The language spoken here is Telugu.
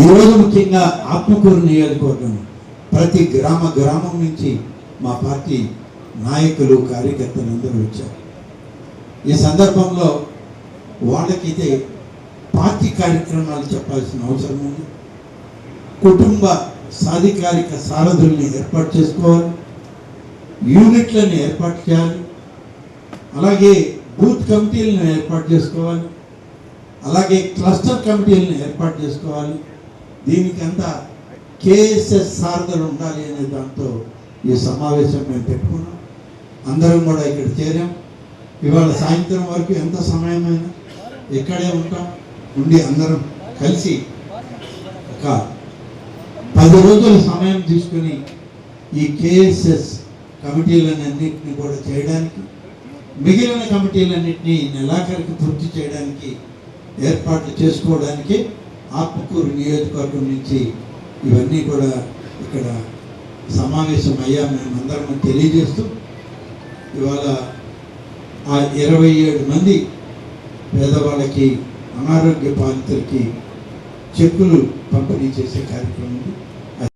ఈరోజు ముఖ్యంగా ఆత్మకూరు నియోజకవర్గం ప్రతి గ్రామ గ్రామం నుంచి మా పార్టీ నాయకులు కార్యకర్తలు అందరూ వచ్చారు. ఈ సందర్భంలో వాళ్ళకైతే పార్టీ కార్యక్రమాలు చెప్పాల్సిన అవసరం ఉంది. కుటుంబ సాధికారిక సారథుల్ని ఏర్పాటు చేసుకోవాలి. యూనిట్లను ఏర్పాటు చేయాలి. అలాగే బూత్ కమిటీలను ఏర్పాటు చేసుకోవాలి. అలాగే క్లస్టర్ కమిటీలను ఏర్పాటు చేసుకోవాలి. దీనికంతా కేఎస్ఎస్ సారథులు ఉండాలి అనే దాంతో ఈ సమావేశం మేము పెట్టుకున్నాం. అందరం కూడా ఇక్కడ చేరాం. ఇవాళ సాయంత్రం వరకు ఎంత సమయమైనా ఇక్కడే ఉంటాం. ఉండి అందరం కలిసి ఒక పది రోజుల సమయం తీసుకుని ఈ కేఎస్ఎస్ కమిటీలన్నింటినీ కూడా చేయడానికి మిగిలిన కమిటీలన్నింటినీ నెలాఖరికి పూర్తి చేయడానికి ఏర్పాట్లు చేసుకోవడానికి ఆత్మకూరు నియోజకవర్గం నుంచి ఇవన్నీ కూడా ఇక్కడ సమావేశం అయ్యా మేమందరం తెలియజేస్తూ ఇవాళ ఆ ఇరవై ఏడు మంది పేదవాళ్ళకి అనారోగ్య బాధితులకి చెక్కులు పంపిణీ చేసే కార్యక్రమం ఉంది.